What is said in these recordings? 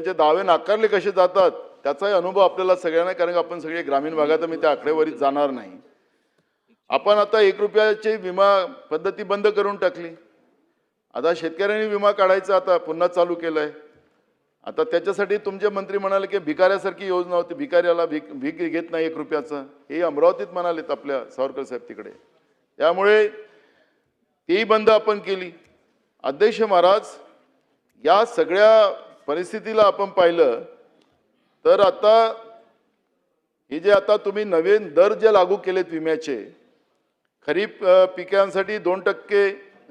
त्यांचे दावे नाकारले कसे जातात त्याचाही अनुभव आपल्याला सगळ्यांना कारण की आपण सगळे ग्रामीण भागात मी त्या आकडेवारीत जाणार नाही. आपण आता एक रुपयाची विमा पद्धती बंद करून टाकली. आता शेतकऱ्यांनी विमा काढायचा आता पुन्हा चालू केलाय. आता त्याच्यासाठी तुमचे मंत्री म्हणाले की भिकाऱ्यासारखी योजना होती भिकाऱ्याला भीक भीक घेत नाही एक रुपयाचं. हे अमरावतीत म्हणालेत आपल्या सावरकर साहेब तिकडे. त्यामुळे तेही बंद आपण केली. अध्यक्ष महाराज या सगळ्या परिस्थितीला आपण पाहिलं तर आता हे जे आता तुम्ही नवीन दर जे लागू केलेत विम्याचे खरीप पिकांसाठी दोन टक्के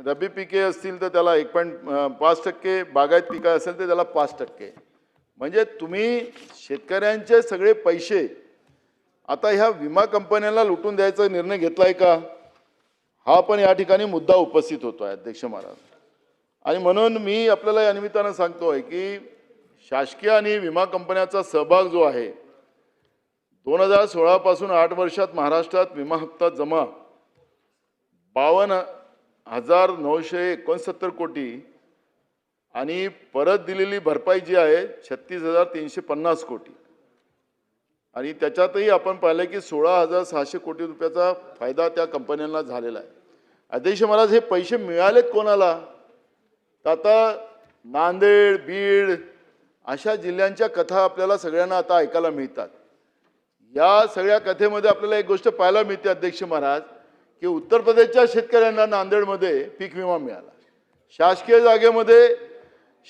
रब्बी पिके असतील तर त्याला एक पॉईंट पाच टक्के बागायत पिकं असेल तर त्याला पाच टक्के. म्हणजे तुम्ही शेतकऱ्यांचे सगळे पैसे आता ह्या विमा कंपन्यांना लुटून द्यायचा निर्णय घेतलाय का? हा पण या ठिकाणी मुद्दा उपस्थित होतो आहे अध्यक्ष महाराज. आणि म्हणून मी आपल्याला या निमित्तानं सांगतोय की शासकीय आणि विमा कंपन्याचा सहभाग जो आहे दोन हजार सोळापासून आठ वर्षात महाराष्ट्रात विमा हप्ता जमा बावन्न हजार नऊशे एकोणसत्तर कोटी आणि परत दिलेली भरपाई जी आहे छत्तीस हजार तीनशे पन्नास कोटी. आणि त्याच्यातही आपण पाहिलं की सोळा हजार सहाशे कोटी रुपयाचा फायदा त्या कंपन्यांना झालेला आहे. अध्यक्ष महाराज हे पैसे मिळालेत कोणाला? तर आता नांदेड बीड अशा जिल्ह्यांच्या कथा आपल्याला सगळ्यांना आता ऐकायला मिळतात. या सगळ्या कथेमध्ये आपल्याला एक गोष्ट पाहायला मिळते अध्यक्ष महाराज की उत्तर प्रदेशच्या शेतकऱ्यांना नांदेडमध्ये पीक विमा मिळाला. शासकीय जागेमध्ये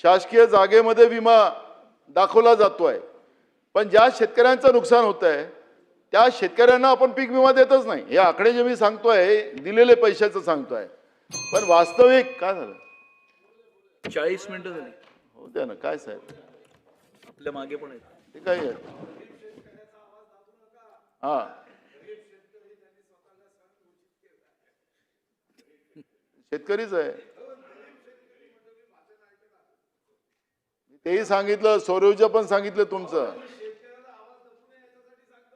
शासकीय जागेमध्ये विमा दाखवला जातो आहे पण ज्या शेतकऱ्यांचं नुकसान होत आहे त्या शेतकऱ्यांना आपण पीक विमा देतच नाही. हे आकडे जे मी सांगतो आहे दिलेले पैशाचं सांगतो आहे पण वास्तविक काय झालं? चाळीस मिनिटं झाली. हो द्या ना काय साहेब? आपल्या मागे पण आहेत. ते काय आहे? हा. शेतकरीच आहे. तेही सांगितलं सौरऊर्जा पण सांगितलं तुमचं.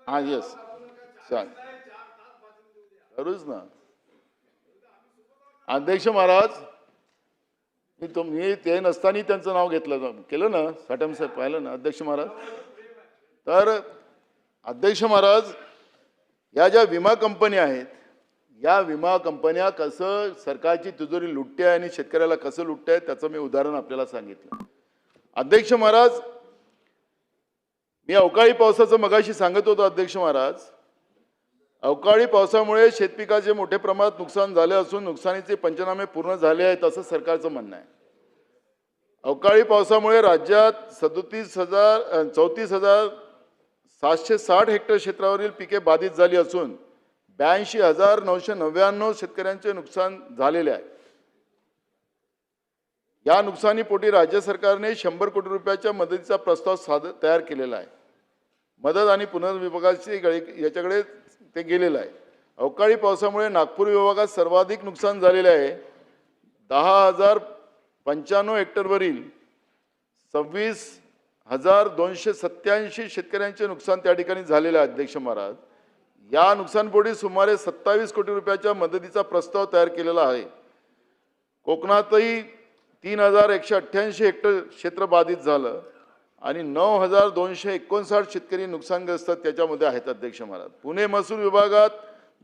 हा येस सांग. करूच ना. अध्यक्ष महाराज मी तुम्ही ते नसताना त्यांचं नाव घेतलं केलं ना? साठम साहेब पाहिलं ना? अध्यक्ष महाराज? तर अध्यक्ष महाराज या ज्या विमा कंपन्या आहेत या विमा कंपन्या कसं सरकारची तिजोरी लुटते आहे आणि शेतकऱ्याला कसं लुटते आहे त्याचं मी उदाहरण आपल्याला सांगितलं. अध्यक्ष महाराज मी अवकाळी पावसाचं मगाशी सांगत होतो अध्यक्ष महाराज. अवकाळी पावसामुळे शेतपिकाचे मोठ्या प्रमाणात नुकसान झाले असून नुकसानीचे पंचनामे पूर्ण झाले आहेत असं सरकारचं म्हणणं आहे. अवकाळी पावसामुळे राज्यात सदोतीस हजार चौतीस हजार सातशे साठ हेक्टर क्षेत्रावरील पिके बाधित झाली असून ब्याऐंशी हजार नऊशे नव्याण्णव शेतकऱ्यांचे नुकसान झालेले आहे. या नुकसानीपोटी राज्य सरकारने शंभर कोटी रुपयाच्या मदतीचा प्रस्ताव साद तयार केलेला आहे. मदत आणि पुनर्विभागाची गळे- याच्याकडे ते गेलेलं आहे. अवकाळी पावसामुळे नागपूर विभागात सर्वाधिक नुकसान झालेले आहे. दहा हजार पंच्याण्णव हेक्टरवरील सव्वीस हजार दोनशे सत्याऐंशी शेतकऱ्यांचे नुकसान त्या ठिकाणी झालेले आहे अध्यक्ष महाराज. या नुकसानपोटी सुमारे सत्तावीस कोटी रुपयाच्या मदतीचा प्रस्ताव तयार केलेला आहे. कोकणातही तीन हजार एकशे अठ्ठ्याऐंशी हेक्टर क्षेत्र बाधित झालं आणि नऊ हजार दोनशे एकोणसाठ शेतकरी नुकसानग्रस्त त्याच्यामध्ये आहेत अध्यक्ष महाराज. पुणे महसूल विभागात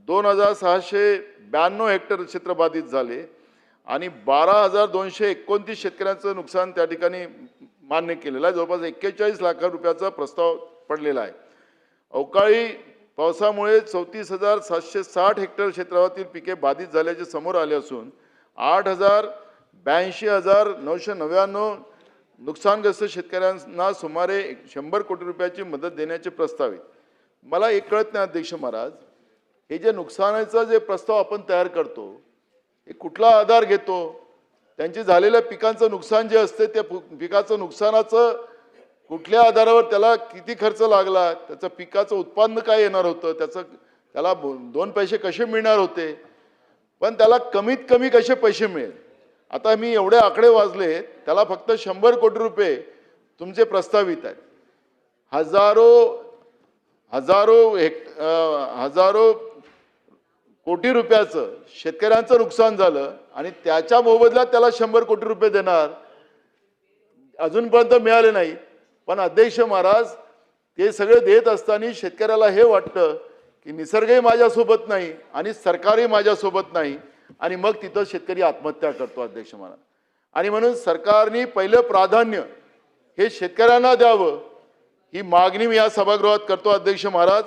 दोन हजार सहाशे ब्याण्णव हेक्टर क्षेत्र बाधित झाले. आणि बारा हजार दोनशे एकोणतीस शेतकऱ्यांचं नुकसान त्या ठिकाणी मान्य केलेलं आहे. जवळपास एक्केचाळीस लाख रुपयाचा प्रस्ताव पडलेला आहे. अवकाळी पावसामुळे चौतीस हजार सातशे साठ हेक्टर क्षेत्रातील पिके बाधित झाल्याचे समोर आले असून आठ हजार ब्याऐंशी हजार नऊशे नव्याण्णव नुकसानग्रस्त शेतकऱ्यांना सुमारे शंभर कोटी रुपयाची मदत देण्याचे प्रस्तावित मला एक कळत नाही अध्यक्ष महाराज हे जे नुकसानाचा जे प्रस्ताव आपण तयार करतो कुठला आधार घेतो? त्यांची झालेल्या पिकांचं नुकसान जे असते त्या पु- पिकाचं नुकसानाचं कुठल्या आधारावर त्याला किती खर्च लागला? त्याचं पिकाचं उत्पन्न काय येणार होतं? त्याचं त्याला दोन पैसे कसे मिळणार होते? पण त्याला कमीत कमी कसे पैसे मिळेल? आता मी एवढे आकडे वाजले त्याला फक्त शंभर कोटी रुपये तुमचे प्रस्तावित आहेत. हजारो हजारो हेक्ट हजारो कोटी रुपयाचं शेतकऱ्यांचं नुकसान झालं आणि त्याच्या मोबदल्यात त्याला शंभर कोटी रुपये देणार अजूनपर्यंत मिळाले नाही. पण अध्यक्ष महाराज ते सगळे देत असताना शेतकऱ्याला हे वाटतं की निसर्गही माझ्यासोबत नाही आणि सरकारही माझ्यासोबत नाही आणि मग तिथं शेतकरी आत्महत्या करतो अध्यक्ष महाराज. आणि म्हणून सरकारने पहिलं प्राधान्य हे शेतकऱ्यांना द्यावं ही मागणी मी या सभागृहात करतो अध्यक्ष महाराज.